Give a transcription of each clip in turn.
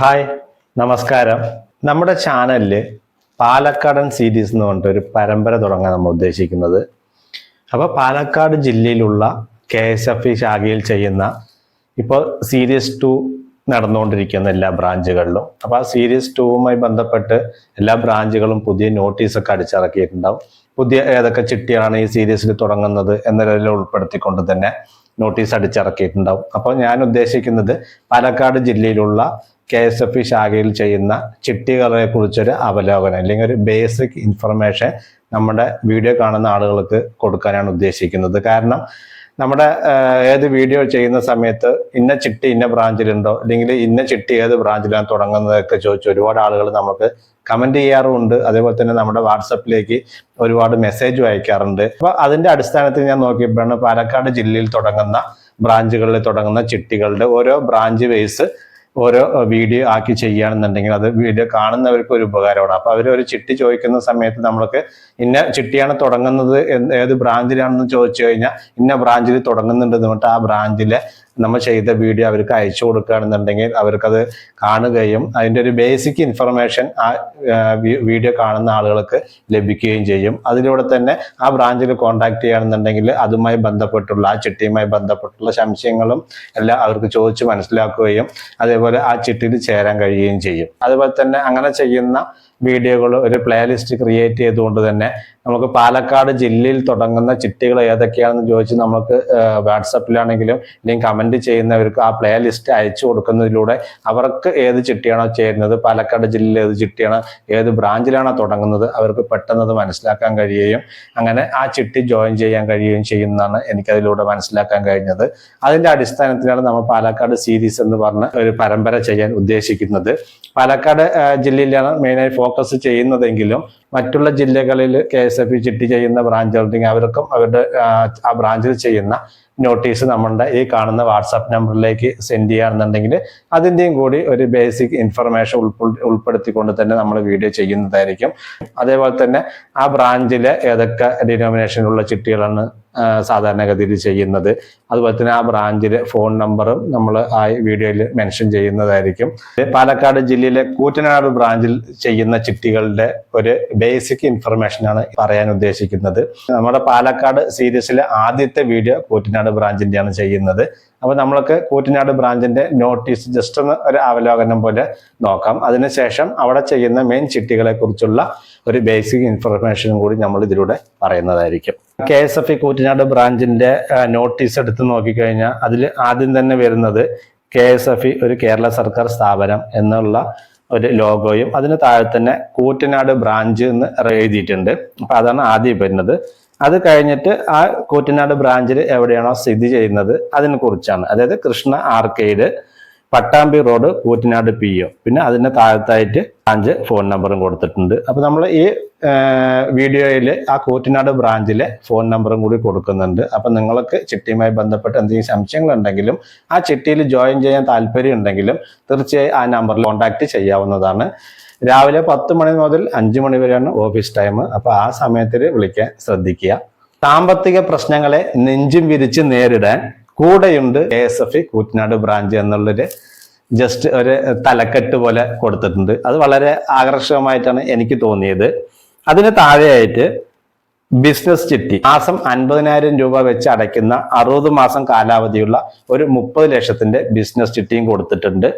Hi നമസ്കാരം. നമ്മുടെ ചാനലിൽ പാലക്കാടൻ സീരീസ് എന്ന് പറഞ്ഞിട്ട് ഒരു പരമ്പര തുടങ്ങാൻ നമ്മൾ ഉദ്ദേശിക്കുന്നത്. അപ്പോൾ പാലക്കാട് ജില്ലയിലുള്ള കെ എസ് എഫ് ഇ ശാഖയിൽ ചെയ്യുന്ന ഇപ്പോൾ സീരീസ് ടു നടന്നുകൊണ്ടിരിക്കുന്ന എല്ലാ ബ്രാഞ്ചുകളിലും അപ്പോൾ ആ സീരീസ് ടുവുമായി ബന്ധപ്പെട്ട് എല്ലാ ബ്രാഞ്ചുകളും പുതിയ നോട്ടീസൊക്കെ അടിച്ചിറക്കിയിട്ടുണ്ടാവും. പുതിയ ഏതൊക്കെ ചിട്ടിയാണ് ഈ സീരീസിൽ തുടങ്ങുന്നത് എന്നതിൽ ഉൾപ്പെടുത്തിക്കൊണ്ട് തന്നെ നോട്ടീസ് അടിച്ചിറക്കിയിട്ടുണ്ടാവും. അപ്പോൾ ഞാൻ ഉദ്ദേശിക്കുന്നത് പാലക്കാട് ജില്ലയിലുള്ള കെ എസ് എഫ് ഇ ശാഖയിൽ ചെയ്യുന്ന ചിട്ടികളെ കുറിച്ചൊരു അവലോകനം അല്ലെങ്കിൽ ഒരു ബേസിക് ഇൻഫർമേഷൻ നമ്മുടെ വീഡിയോ കാണുന്ന ആളുകൾക്ക് കൊടുക്കാനാണ് ഉദ്ദേശിക്കുന്നത്. കാരണം നമ്മുടെ ഏത് വീഡിയോ ചെയ്യുന്ന സമയത്ത് ഇന്ന ചിട്ടി ഇന്ന ബ്രാഞ്ചിലുണ്ടോ അല്ലെങ്കിൽ ഇന്ന ചിട്ടി ഏത് ബ്രാഞ്ചിലാണ് തുടങ്ങുന്നതൊക്കെ ചോദിച്ച് ഒരുപാട് ആളുകൾ നമുക്ക് കമന്റ് ചെയ്യാറുമുണ്ട്. അതേപോലെ തന്നെ നമ്മുടെ വാട്സപ്പിലേക്ക് ഒരുപാട് മെസ്സേജ് അയക്കാറുണ്ട്. അപ്പൊ അതിന്റെ അടിസ്ഥാനത്തിൽ ഞാൻ നോക്കിയപ്പോഴാണ് പാലക്കാട് ജില്ലയിൽ തുടങ്ങുന്ന ബ്രാഞ്ചുകളിൽ തുടങ്ങുന്ന ചിട്ടികളുടെ ഓരോ ബ്രാഞ്ച് വൈസ് ഓരോ വീഡിയോ ആക്കി ചെയ്യുകയാണെന്നുണ്ടെങ്കിൽ അത് വീഡിയോ കാണുന്നവർക്ക് ഒരു ഉപകാരമാണ്. അപ്പൊ അവർ ഒരു ചിട്ടി ചോദിക്കുന്ന സമയത്ത് നമ്മൾക്ക് ഇന്ന ചിട്ടിയാണ് തുടങ്ങുന്നത് ഏത് ബ്രാഞ്ചിലാണെന്ന് ചോദിച്ചു കഴിഞ്ഞാൽ ഇന്ന ബ്രാഞ്ചിൽ തുടങ്ങുന്നുണ്ട് എന്ന് പറഞ്ഞിട്ട് ആ ബ്രാഞ്ചിലെ നമ്മൾ ചെയ്ത വീഡിയോ അവർക്ക് അയച്ചു കൊടുക്കുകയാണെന്നുണ്ടെങ്കിൽ അവർക്കത് കാണുകയും അതിന്റെ ഒരു ബേസിക് ഇൻഫർമേഷൻ ആ വീഡിയോ കാണുന്ന ആളുകൾക്ക് ലഭിക്കുകയും ചെയ്യും. അതിലൂടെ തന്നെ ആ ബ്രാഞ്ചിൽ കോൺടാക്ട് ചെയ്യുകയാണെന്നുണ്ടെങ്കിൽ അതുമായി ബന്ധപ്പെട്ടുള്ള ആ ചിട്ടിയുമായി ബന്ധപ്പെട്ടുള്ള സംശയങ്ങളും എല്ലാം അവർക്ക് ചോദിച്ച് മനസ്സിലാക്കുകയും അതേപോലെ ആ ചിട്ടിയിൽ ചേരാൻ കഴിയുകയും ചെയ്യും. അതുപോലെ തന്നെ അങ്ങനെ ചെയ്യുന്ന വീഡിയോകൾ ഒരു പ്ലേലിസ്റ്റ് ക്രിയേറ്റ് ചെയ്തുകൊണ്ട് തന്നെ നമുക്ക് പാലക്കാട് ജില്ലയിൽ തുടങ്ങുന്ന ചിട്ടികൾ ഏതൊക്കെയാണെന്ന് ചോദിച്ച് നമുക്ക് വാട്സപ്പിലാണെങ്കിലും അല്ലെങ്കിൽ കമന്റ് ചെയ്യുന്നവർക്ക് ആ പ്ലേ ലിസ്റ്റ് അയച്ചു കൊടുക്കുന്നതിലൂടെ അവർക്ക് ഏത് ചിട്ടിയാണോ ചേരുന്നത് പാലക്കാട് ജില്ലയിൽ ഏത് ചിട്ടിയാണ് ഏത് ബ്രാഞ്ചിലാണോ തുടങ്ങുന്നത് അവർക്ക് പെട്ടെന്ന് അത് മനസ്സിലാക്കാൻ കഴിയുകയും അങ്ങനെ ആ ചിട്ടി ജോയിൻ ചെയ്യാൻ കഴിയുകയും ചെയ്യുന്നതാണ് എനിക്കതിലൂടെ മനസ്സിലാക്കാൻ കഴിഞ്ഞത്. അതിന്റെ അടിസ്ഥാനത്തിലാണ് നമ്മൾ പാലക്കാട് സീരീസ് എന്ന് പറഞ്ഞ ഒരു പരമ്പര ചെയ്യാൻ ഉദ്ദേശിക്കുന്നത്. പാലക്കാട് ജില്ലയിലാണ് മെയിനായി ഫോക്കസ് ചെയ്യുന്നതെങ്കിലും മറ്റുള്ള ജില്ലകളിൽ കെ എസ് എഫ് ചിട്ടി ചെയ്യുന്ന ബ്രാഞ്ചുകളുണ്ടെങ്കിൽ അവർക്കും അവരുടെ ആ ബ്രാഞ്ചിൽ ചെയ്യുന്ന നോട്ടീസ് നമ്മളുടെ ഈ കാണുന്ന വാട്സാപ്പ് നമ്പറിലേക്ക് സെൻഡ് ചെയ്യുകയാണെന്നുണ്ടെങ്കിൽ അതിന്റെയും കൂടി ഒരു ബേസിക് ഇൻഫർമേഷൻ ഉൾപ്പെ- ഉൾപ്പെടുത്തിക്കൊണ്ട് തന്നെ നമ്മൾ വീഡിയോ ചെയ്യുന്നതായിരിക്കും. അതേപോലെ തന്നെ ആ ബ്രാഞ്ചിലെ ഏതൊക്കെ ഡിനോമിനേഷനിലുള്ള ചിട്ടികളാണ് സാധാരണഗതിയിൽ ചെയ്യുന്നത്? അതുപോലെ തന്നെ ആ ബ്രാഞ്ചിലെ ഫോൺ നമ്പറും നമ്മൾ ആ വീഡിയോയിൽ മെൻഷൻ ചെയ്യുന്നതായിരിക്കും. പാലക്കാട് ജില്ലയിലെ കൂറ്റനാട് ബ്രാഞ്ചിൽ ചെയ്യുന്ന ചിട്ടികളുടെ ഒരു ബേസിക് ഇൻഫർമേഷൻ ആണ് പറയാൻ ഉദ്ദേശിക്കുന്നത്. നമ്മുടെ പാലക്കാട് സീരീസിലെ ആദ്യത്തെ വീഡിയോ കൂറ്റനാട് ബ്രാഞ്ചിന്റെയാണ് ചെയ്യുന്നത്. അപ്പൊ നമ്മൾക്ക് കൂറ്റനാട് ബ്രാഞ്ചിന്റെ നോട്ടീസ് ജസ്റ്റ് ഒന്ന് ഒരു അവലോകനം പോലെ നോക്കാം. അതിനുശേഷം അവിടെ ചെയ്യുന്ന മെയിൻ ചിട്ടികളെ കുറിച്ചുള്ള ഒരു ബേസിക് ഇൻഫർമേഷനും കൂടി നമ്മൾ ഇതിലൂടെ പറയുന്നതായിരിക്കും. K S F E Koottanad ബ്രാഞ്ചിന്റെ notice എടുത്ത് നോക്കിക്കഴിഞ്ഞാൽ അതിൽ ആദ്യം തന്നെ വരുന്നത് കെ എസ് എഫ് ഇ ഒരു കേരള സർക്കാർ സ്ഥാപനം എന്നുള്ള ഒരു ലോഗോയും അതിന് താഴെ തന്നെ കൂറ്റനാട് ബ്രാഞ്ച് എന്ന് എഴുതിയിട്ടുണ്ട്. അപ്പൊ അതാണ് ആദ്യം വരുന്നത്. അത് കഴിഞ്ഞിട്ട് ആ കൂറ്റനാട് ബ്രാഞ്ചിൽ എവിടെയാണോ സ്ഥിതി ചെയ്യുന്നത് അതിനെ കുറിച്ചാണ് അതായത് Krishna arcade Pattambi road Koottanad P O. പിന്നെ അതിന്റെ താഴത്തായിട്ട് ബ്രാഞ്ച് ഫോൺ നമ്പറും കൊടുത്തിട്ടുണ്ട്. അപ്പൊ നമ്മൾ ഈ വീഡിയോയിൽ ആ കൂറ്റനാട് ബ്രാഞ്ചിലെ ഫോൺ നമ്പറും കൂടി കൊടുക്കുന്നുണ്ട്. അപ്പൊ നിങ്ങൾക്ക് ചിട്ടിയുമായി ബന്ധപ്പെട്ട് എന്തെങ്കിലും സംശയങ്ങൾ ഉണ്ടെങ്കിലും ആ ചിട്ടിയിൽ ജോയിൻ ചെയ്യാൻ താല്പര്യം ഉണ്ടെങ്കിലും തീർച്ചയായും ആ നമ്പറിൽ കോൺടാക്ട് ചെയ്യാവുന്നതാണ്. രാവിലെ പത്ത് മണി മുതൽ അഞ്ച് മണി വരെയാണ് ഓഫീസ് ടൈം. അപ്പൊ ആ സമയത്തിൽ വിളിക്കാൻ ശ്രദ്ധിക്കുക. സാമ്പത്തിക പ്രശ്നങ്ങളെ നെഞ്ചും വിരിച്ച് നേരിടാൻ കൂടെയുണ്ട് K S F Koottanad branch എന്നുള്ളൊരു ജസ്റ്റ് ഒരു തലക്കെട്ട് പോലെ കൊടുത്തിട്ടുണ്ട്. അത് വളരെ ആകർഷകമായിട്ടാണ് എനിക്ക് തോന്നിയത്. അതിന് താഴെയായിട്ട് ബിസിനസ് ചിട്ടി. മാസം അൻപതിനായിരം രൂപ വെച്ച് അടയ്ക്കുന്ന അറുപത് മാസം കാലാവധിയുള്ള ഒരു മുപ്പത് ലക്ഷത്തിന്റെ ബിസിനസ് ചിട്ടിയും കൊടുത്തിട്ടുണ്ട്.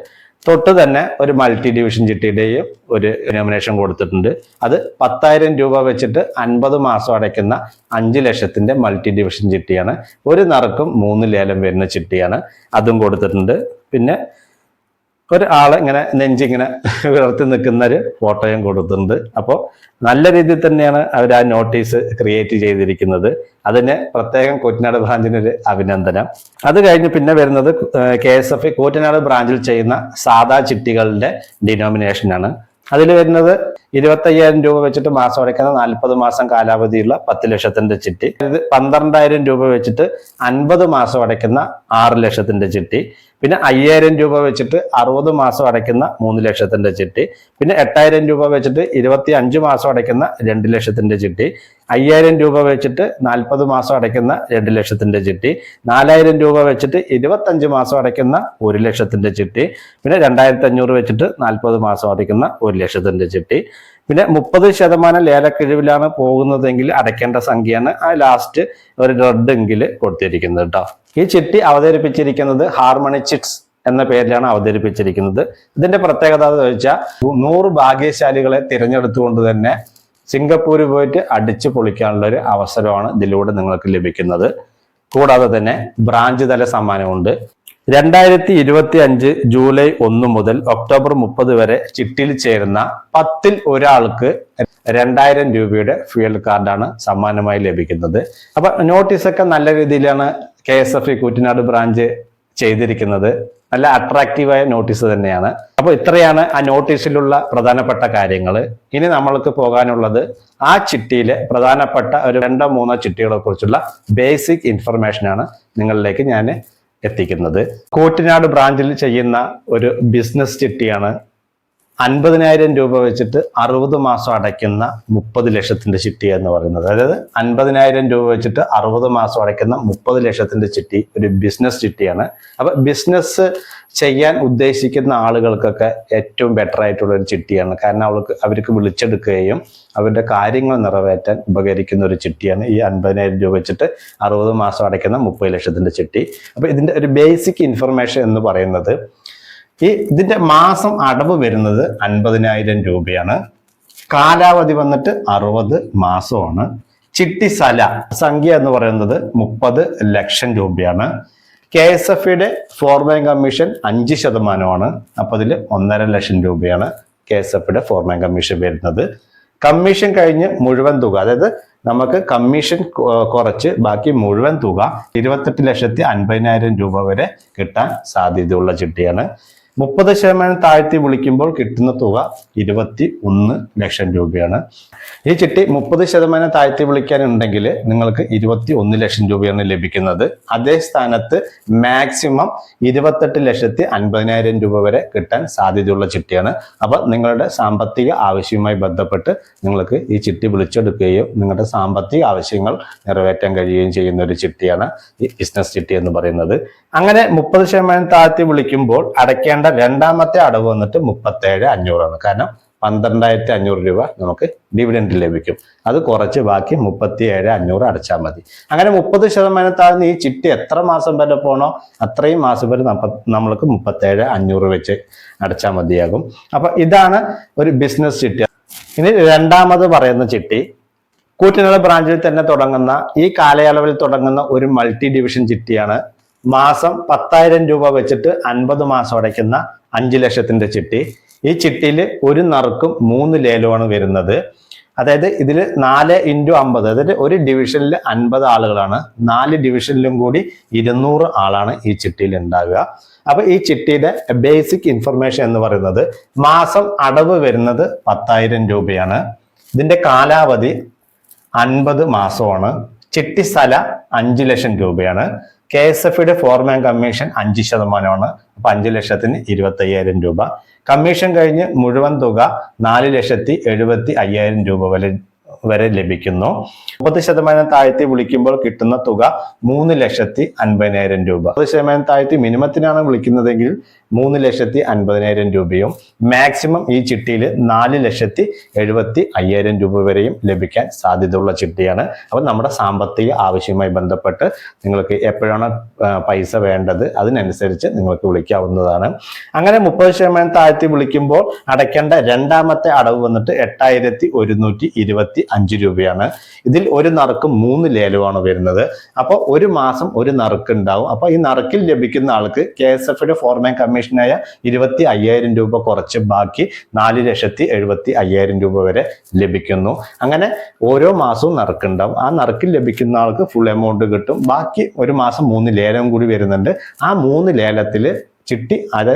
തൊട്ട് തന്നെ ഒരു മൾട്ടി ഡിവിഷൻ ചിട്ടിയുടെയും ഒരു നോമിനേഷൻ കൊടുത്തിട്ടുണ്ട്. അത് പത്തായിരം രൂപ വെച്ചിട്ട് അൻപത് മാസം അടയ്ക്കുന്ന അഞ്ച് ലക്ഷത്തിന്റെ മൾട്ടി ഡിവിഷൻ ചിട്ടിയാണ്. ഒരു നറുക്കും മൂന്ന് ലേലം വരുന്ന ചിട്ടിയാണ്. അതും കൊടുത്തിട്ടുണ്ട്. പിന്നെ ഒരു ആൾ ഇങ്ങനെ നെഞ്ചിങ്ങനെ വിളർത്തി നിൽക്കുന്ന ഒരു ഫോട്ടോയും കൊടുത്തിട്ടുണ്ട്. അപ്പോൾ നല്ല രീതിയിൽ തന്നെയാണ് അവർ ആ നോട്ടീസ് ക്രിയേറ്റ് ചെയ്തിരിക്കുന്നത്. അതിന് പ്രത്യേകം കൂറ്റനാട് ബ്രാഞ്ചിന് ഒരു അഭിനന്ദനം. അത് കഴിഞ്ഞ് പിന്നെ വരുന്നത് കെ എസ് എഫ് കൂറ്റനാട് ബ്രാഞ്ചിൽ ചെയ്യുന്ന സാധാ ചിട്ടികളുടെ ഡിനോമിനേഷനാണ് അതിൽ വരുന്നത് ഇരുപത്തയ്യായിരം രൂപ വെച്ചിട്ട് മാസം അടയ്ക്കുന്ന നാൽപ്പത് മാസം കാലാവധിയുള്ള പത്ത് ലക്ഷത്തിന്റെ ചിട്ടി. ഇത് പന്ത്രണ്ടായിരം രൂപ വെച്ചിട്ട് അൻപത് മാസം അടയ്ക്കുന്ന ആറ് ലക്ഷത്തിന്റെ ചിട്ടി. പിന്നെ അയ്യായിരം രൂപ വെച്ചിട്ട് അറുപത് മാസം അടയ്ക്കുന്ന മൂന്ന് ലക്ഷത്തിന്റെ ചിട്ടി. പിന്നെ എട്ടായിരം രൂപ വെച്ചിട്ട് ഇരുപത്തി അഞ്ച് മാസം അടയ്ക്കുന്ന രണ്ട് ലക്ഷത്തിന്റെ ചിട്ടി. അയ്യായിരം രൂപ വെച്ചിട്ട് നാൽപ്പത് മാസം അടയ്ക്കുന്ന രണ്ട് ലക്ഷത്തിന്റെ ചിട്ടി നാലായിരം രൂപ വെച്ചിട്ട് ഇരുപത്തഞ്ച് മാസം അടയ്ക്കുന്ന ഒരു ലക്ഷത്തിന്റെ ചിട്ടി പിന്നെ രണ്ടായിരത്തി അഞ്ഞൂറ് വെച്ചിട്ട് നാൽപ്പത് മാസം അടയ്ക്കുന്ന ഒരു ലക്ഷത്തിന്റെ ചിട്ടി. പിന്നെ മുപ്പത് ശതമാനം ലേലക്കിഴിവിലാണ് പോകുന്നതെങ്കിൽ അടയ്ക്കേണ്ട സംഖ്യയാണ് ആ ലാസ്റ്റ് ഒരു റെഡ് എങ്കിൽ കൊടുത്തിരിക്കുന്നത് കേട്ടോ ഈ ചിട്ടി അവതരിപ്പിച്ചിരിക്കുന്നത് ഹാർമണി ചിറ്റ്സ് എന്ന പേരിലാണ് അവതരിപ്പിച്ചിരിക്കുന്നത്. ഇതിന്റെ പ്രത്യേകത എന്ന് വെച്ചാൽ നൂറ് ഭാഗ്യശാലികളെ തിരഞ്ഞെടുത്തുകൊണ്ട് തന്നെ സിംഗപ്പൂർ പോയിട്ട് അടിച്ചു പൊളിക്കാനുള്ള ഒരു അവസരമാണ് ഇതിലൂടെ നിങ്ങൾക്ക് ലഭിക്കുന്നത്. കൂടാതെ തന്നെ ബ്രാഞ്ച് തല സമ്മാനമുണ്ട്. രണ്ടായിരത്തി ഇരുപത്തി അഞ്ച് ജൂലൈ ഒന്ന് മുതൽ ഒക്ടോബർ മുപ്പത് വരെ ചിട്ടിയിൽ ചേരുന്ന പത്തിൽ ഒരാൾക്ക് രണ്ടായിരം രൂപയുടെ ഫ്യൂൽ കാർഡാണ് സമ്മാനമായി ലഭിക്കുന്നത്. അപ്പൊ നോട്ടീസൊക്കെ നല്ല രീതിയിലാണ് K S F E Koottanad branch ചെയ്തിരിക്കുന്നത്. നല്ല അട്രാക്റ്റീവായ നോട്ടീസ് തന്നെയാണ്. അപ്പോൾ ഇത്രയാണ് ആ നോട്ടീസിലുള്ള പ്രധാനപ്പെട്ട കാര്യങ്ങൾ ഇനി നമ്മൾക്ക് പോകാനുള്ളത് ആ ചിട്ടിയിലെ പ്രധാനപ്പെട്ട ഒരു രണ്ടോ മൂന്നോ ചിട്ടികളെ കുറിച്ചുള്ള ബേസിക് ഇൻഫർമേഷനാണ് നിങ്ങളിലേക്ക് ഞാൻ എത്തിക്കുന്നത്. കൂറ്റനാട് ബ്രാഞ്ചിൽ ചെയ്യുന്ന ഒരു ബിസിനസ് ചിട്ടിയാണ് അൻപതിനായിരം രൂപ വെച്ചിട്ട് അറുപത് മാസം അടയ്ക്കുന്ന മുപ്പത് ലക്ഷത്തിന്റെ ചിട്ടി എന്ന് പറയുന്നത്. അതായത് അൻപതിനായിരം രൂപ വെച്ചിട്ട് അറുപത് മാസം അടയ്ക്കുന്ന മുപ്പത് ലക്ഷത്തിന്റെ ചിട്ടി ഒരു ബിസിനസ് ചിട്ടിയാണ്. അപ്പൊ ബിസിനസ് ചെയ്യാൻ ഉദ്ദേശിക്കുന്ന ആളുകൾക്കൊക്കെ ഏറ്റവും ബെറ്റർ ആയിട്ടുള്ള ഒരു ചിട്ടിയാണ്. കാരണം അവൾക്ക് അവർക്ക് വിളിച്ചെടുക്കുകയും അവരുടെ കാര്യങ്ങൾ നിറവേറ്റാൻ ഉപകരിക്കുന്ന ഒരു ചിട്ടിയാണ് ഈ അൻപതിനായിരം രൂപ വെച്ചിട്ട് അറുപത് മാസം അടയ്ക്കുന്ന മുപ്പത് ലക്ഷത്തിന്റെ ചിട്ടി. അപ്പൊ ഇതിന്റെ ഒരു ബേസിക് ഇൻഫർമേഷൻ എന്ന് പറയുന്നത് ഈ ഇതിന്റെ മാസം അടവ് വരുന്നത് അൻപതിനായിരം രൂപയാണ്. കാലാവധി വന്നിട്ട് അറുപത് മാസമാണ്. ചിട്ടി സല സംഖ്യ എന്ന് പറയുന്നത് മുപ്പത് ലക്ഷം രൂപയാണ്. കെ എസ് എഫ് ഇയുടെ ഫോർമാൻ കമ്മീഷൻ അഞ്ച് ശതമാനമാണ്. അപ്പോൾ അതിൽ ഒന്നര ലക്ഷം രൂപയാണ് കെ എസ് എഫ് ഇയുടെ ഫോർമാൻ കമ്മീഷൻ വരുന്നത്. കമ്മീഷൻ കഴിഞ്ഞ് മുഴുവൻ തുക അതായത് നമുക്ക് കമ്മീഷൻ കുറച്ച് ബാക്കി മുഴുവൻ തുക ഇരുപത്തെട്ട് ലക്ഷത്തി അൻപതിനായിരം രൂപ വരെ കിട്ടാൻ സാധ്യതയുള്ള ചിട്ടിയാണ്. മുപ്പത് ശതമാനം താഴ്ത്തി വിളിക്കുമ്പോൾ കിട്ടുന്ന തുക ഇരുപത്തി ഒന്ന് ലക്ഷം രൂപയാണ്. ഈ ചിട്ടി മുപ്പത് ശതമാനം താഴ്ത്തി വിളിക്കാനുണ്ടെങ്കിൽ നിങ്ങൾക്ക് ഇരുപത്തി ഒന്ന് ലക്ഷം രൂപയാണ് ലഭിക്കുന്നത്. അതേ സ്ഥാനത്ത് മാക്സിമം ഇരുപത്തെട്ട് ലക്ഷത്തി അൻപതിനായിരം രൂപ വരെ കിട്ടാൻ സാധ്യതയുള്ള ചിട്ടിയാണ്. അപ്പൊ നിങ്ങളുടെ സാമ്പത്തിക ആവശ്യവുമായി ബന്ധപ്പെട്ട് നിങ്ങൾക്ക് ഈ ചിട്ടി വിളിച്ചെടുക്കുകയും നിങ്ങളുടെ സാമ്പത്തിക ആവശ്യങ്ങൾ നിറവേറ്റാൻ കഴിയുകയും ചെയ്യുന്ന ഒരു ചിട്ടിയാണ് ഈ ബിസിനസ് ചിട്ടി എന്ന് പറയുന്നത്. അങ്ങനെ മുപ്പത് ശതമാനം താഴ്ത്തി വിളിക്കുമ്പോൾ അടയ്ക്കേണ്ട രണ്ടാമത്തെ അടവ് വന്നിട്ട് മുപ്പത്തേഴ് അഞ്ഞൂറാണ്. കാരണം പന്ത്രണ്ടായിരത്തി അഞ്ഞൂറ് രൂപ നമുക്ക് ഡിവിഡൻഡ് ലഭിക്കും. അത് കുറച്ച് ബാക്കി മുപ്പത്തി ഏഴ് അഞ്ഞൂറ് അടച്ചാൽ മതി. അങ്ങനെ മുപ്പത് ശതമാനം താഴ്ന്ന് ഈ ചിട്ടി എത്ര മാസം വരെ പോണോ അത്രയും മാസം വരെ നമ്മ നമ്മൾക്ക് മുപ്പത്തേഴ് അഞ്ഞൂറ് വെച്ച് അടച്ചാൽ മതിയാകും. അപ്പൊ ഇതാണ് ഒരു ബിസിനസ് ചിട്ടി. ഇനി രണ്ടാമത് പറയുന്ന ചിട്ടി. കൂറ്റനാട് ബ്രാഞ്ചിൽ തന്നെ തുടങ്ങുന്ന ഈ കാലയളവിൽ തുടങ്ങുന്ന ഒരു മൾട്ടി ഡിവിഷൻ ചിട്ടിയാണ് മാസം പത്തായിരം രൂപ വെച്ചിട്ട് അൻപത് മാസം അടയ്ക്കുന്ന അഞ്ച് ലക്ഷത്തിന്റെ ചിട്ടി. ഈ ചിട്ടിയിൽ ഒരു നറുക്കും മൂന്ന് ലേലമാണ് വരുന്നത്. അതായത് ഇതിൽ നാല് ഇന്റു അമ്പത് അതായത് ഒരു ഡിവിഷനിൽ അൻപത് ആളുകളാണ്. നാല് ഡിവിഷനിലും കൂടി ഇരുന്നൂറ് ആളാണ് ഈ ചിട്ടിയിൽ ഉണ്ടാവുക. അപ്പൊ ഈ ചിട്ടിയുടെ ബേസിക് ഇൻഫർമേഷൻ എന്ന് പറയുന്നത് മാസം അടവ് വരുന്നത് പത്തായിരം രൂപയാണ്. ഇതിന്റെ കാലാവധി അൻപത് മാസമാണ്. ചിട്ടി സ്ഥല അഞ്ച് ലക്ഷം രൂപയാണ്. കെ എസ് എഫ് യുടെ ഫോർമാൻ കമ്മീഷൻ അഞ്ച് ശതമാനമാണ്. അപ്പൊ അഞ്ച് ലക്ഷത്തിന് ഇരുപത്തി അയ്യായിരം രൂപ. കമ്മീഷൻ കഴിഞ്ഞ് മുഴുവൻ തുക നാല് ലക്ഷത്തി എഴുപത്തി അയ്യായിരം രൂപ വരെ വരെ ലഭിക്കുന്നു. മുപ്പത് ശതമാനം താഴ്ത്തി വിളിക്കുമ്പോൾ കിട്ടുന്ന തുക മൂന്ന് ലക്ഷത്തി അൻപതിനായിരം രൂപ. മുപ്പത് ശതമാനം താഴ്ത്തി മിനിമത്തിനാണ് വിളിക്കുന്നതെങ്കിൽ മൂന്ന് ലക്ഷത്തി അൻപതിനായിരം രൂപയും മാക്സിമം ഈ ചിട്ടിയിൽ നാല് ലക്ഷത്തി എഴുപത്തി അയ്യായിരം രൂപ വരെയും ലഭിക്കാൻ സാധ്യതയുള്ള ചിട്ടിയാണ്. അപ്പോൾ നമ്മുടെ സാമ്പത്തിക ആവശ്യവുമായി ബന്ധപ്പെട്ട് നിങ്ങൾക്ക് എപ്പോഴാണ് പൈസ വേണ്ടത് അതിനനുസരിച്ച് നിങ്ങൾക്ക് വിളിക്കാവുന്നതാണ്. അങ്ങനെ മുപ്പത് ശതമാനം താഴ്ത്തി വിളിക്കുമ്പോൾ അടയ്ക്കേണ്ട രണ്ടാമത്തെ അടവ് വന്നിട്ട് എട്ടായിരത്തി ഒരുന്നൂറ്റി ഇരുപത്തി അഞ്ച് രൂപയാണ്. ഇതിൽ ഒരു നറുക്ക് മൂന്ന് ലേലമാണ് വരുന്നത്. അപ്പോൾ ഒരു മാസം ഒരു നറുക്ക് ഉണ്ടാവും. അപ്പോൾ ഈ നറുക്കിൽ ലഭിക്കുന്ന ആൾക്ക് കെ എസ് എഫിയുടെ ഫോർമാൻ കമ്മീഷനായ ഇരുപത്തി അയ്യായിരം രൂപ കുറച്ച് ബാക്കി നാല് ലക്ഷത്തി എഴുപത്തി അയ്യായിരം രൂപ വരെ ലഭിക്കുന്നു. അങ്ങനെ ഓരോ മാസവും നറുക്കുണ്ടാവും ആ നറുക്കിൽ ലഭിക്കുന്ന ആൾക്ക് ഫുൾ എമൗണ്ട് കിട്ടും. ബാക്കി ഒരു മാസം മൂന്ന് ലേലം കൂടി വരുന്നുണ്ട്. ആ മൂന്ന് ലേലത്തിൽ ചിട്ടി അത്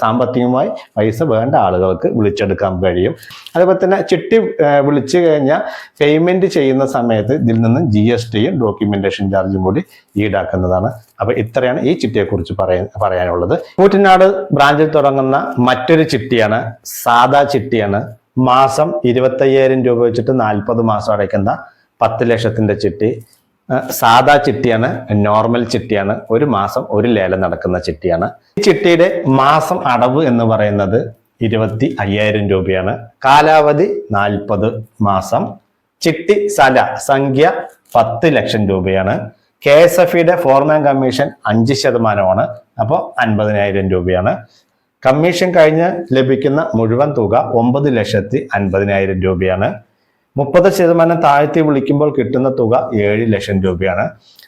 സാമ്പത്തികമായി പൈസ വേണ്ട ആളുകൾക്ക് വിളിച്ചെടുക്കാൻ കഴിയും. അതുപോലെ തന്നെ ചിട്ടി വിളിച്ചു കഴിഞ്ഞാൽ പേയ്മെന്റ് ചെയ്യുന്ന സമയത്ത് ഇതിൽ നിന്നും ജി എസ് ടിയും ഡോക്യുമെന്റേഷൻ ചാർജും കൂടി ഈടാക്കുന്നതാണ്. അപ്പൊ ഇത്രയാണ് ഈ ചിട്ടിയെക്കുറിച്ച് പറയാൻ പറയാനുള്ളത്. കൂറ്റനാട് ബ്രാഞ്ചിൽ തുടങ്ങുന്ന മറ്റൊരു ചിട്ടിയാണ് സാദാ ചിട്ടിയാണ്. മാസം ഇരുപത്തയ്യായിരം രൂപ വെച്ചിട്ട് നാൽപ്പത് മാസം അടയ്ക്കുന്ന പത്ത് ലക്ഷത്തിന്റെ ചിട്ടി. സാദാ ചിട്ടിയാണ് നോർമൽ ചിട്ടിയാണ് ഒരു മാസം ഒരു ലേലം നടക്കുന്ന ചിട്ടിയാണ്. ഈ ചിട്ടിയുടെ മാസം അടവ് എന്ന് പറയുന്നത് ഇരുപത്തി അയ്യായിരം രൂപയാണ്. കാലാവധി നാൽപ്പത് മാസം. ചിട്ടി സല സംഖ്യ പത്ത് ലക്ഷം രൂപയാണ്. കെ എസ് എഫ് ഇയുടെ ഫോർമാൻ കമ്മീഷൻ അഞ്ച് ശതമാനമാണ്. അപ്പോൾ അൻപതിനായിരം രൂപയാണ്. കമ്മീഷൻ കഴിഞ്ഞ് ലഭിക്കുന്ന മുഴുവൻ തുക ഒമ്പത് ലക്ഷത്തി അൻപതിനായിരം രൂപയാണ്. മുപ്പത് ശതമാനം താഴ്ത്തി വിളിക്കുമ്പോൾ കിട്ടുന്ന തുക ഏഴ് ലക്ഷം രൂപയാണ്.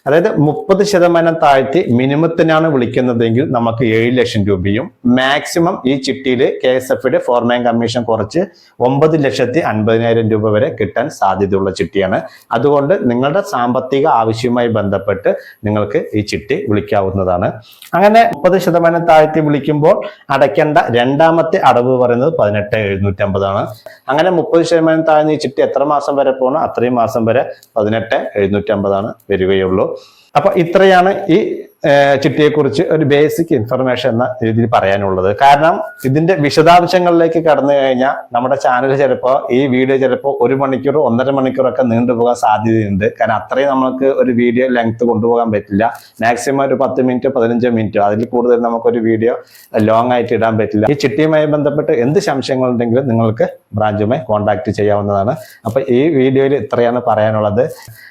അതായത് മുപ്പത് ശതമാനം താഴ്ത്തി മിനിമത്തിനാണ് വിളിക്കുന്നതെങ്കിൽ നമുക്ക് ഏഴ് ലക്ഷം രൂപയും മാക്സിമം ഈ ചിട്ടിയിൽ കെ എസ് എഫിയുടെ ഫോർമാൻ കമ്മീഷൻ കുറച്ച് ഒമ്പത് ലക്ഷത്തി അൻപതിനായിരം രൂപ വരെ കിട്ടാൻ സാധ്യതയുള്ള ചിട്ടിയാണ്. അതുകൊണ്ട് നിങ്ങളുടെ സാമ്പത്തിക ആവശ്യവുമായി ബന്ധപ്പെട്ട് നിങ്ങൾക്ക് ഈ ചിട്ടി വിളിക്കാവുന്നതാണ്. അങ്ങനെ മുപ്പത് ശതമാനം താഴ്ത്തി വിളിക്കുമ്പോൾ അടയ്ക്കേണ്ട രണ്ടാമത്തെ അടവ് പറയുന്നത് പതിനെട്ട് എഴുന്നൂറ്റമ്പതാണ്. അങ്ങനെ മുപ്പത് ശതമാനം താഴ്ന്ന ഈ ചിട്ടി എത്ര മാസം വരെ പോകണം അത്രയും മാസം വരെ പതിനെട്ട് എഴുന്നൂറ്റി അമ്പതാണ് വരികയുള്ളൂ. അപ്പൊ ഇത്രയാണ് ഈ ചിട്ടിയെ കുറിച്ച് ഒരു ബേസിക് ഇൻഫർമേഷൻ എന്ന രീതിയിൽ പറയാനുള്ളത്. കാരണം ഇതിന്റെ വിശദാംശങ്ങളിലേക്ക് കടന്നു കഴിഞ്ഞാൽ നമ്മുടെ ചാനൽ ചിലപ്പോൾ ഈ വീഡിയോ ചിലപ്പോൾ ഒരു മണിക്കൂർ ഒന്നര മണിക്കൂറൊക്കെ നീണ്ടുപോകാൻ സാധ്യതയുണ്ട്. കാരണം അത്രയും നമുക്ക് ഒരു വീഡിയോ ലെങ്ത് കൊണ്ടുപോകാൻ പറ്റില്ല. മാക്സിമം ഒരു പത്ത് മിനിറ്റ് പതിനഞ്ചോ മിനിറ്റോ അതിൽ കൂടുതൽ നമുക്കൊരു വീഡിയോ ലോങ് ആയിട്ട് ഇടാൻ പറ്റില്ല. ഈ ചിട്ടിയുമായി ബന്ധപ്പെട്ട് എന്ത് സംശയങ്ങളുണ്ടെങ്കിലും നിങ്ങൾക്ക് ബ്രാഞ്ചുമായി കോൺടാക്ട് ചെയ്യാവുന്നതാണ്. അപ്പൊ ഈ വീഡിയോയിൽ ഇത്രയാണ് പറയാനുള്ളത്.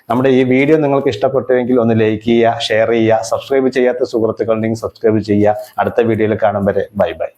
നമ്മുടെ ഈ വീഡിയോ നിങ്ങൾക്ക് ഇഷ്ടപ്പെട്ടുവെങ്കിൽ ഒന്ന് ലൈക്ക് ചെയ്യുക ഷെയർ ചെയ്യുക സബ്സ്ക്രൈബ് ചെയ്യാത്ത സുഹൃത്തുക്കളുണ്ടെങ്കിൽ സബ്സ്ക്രൈബ് ചെയ്യുക. അടുത്ത വീഡിയോയിൽ കാണും വരെ. Bye bye.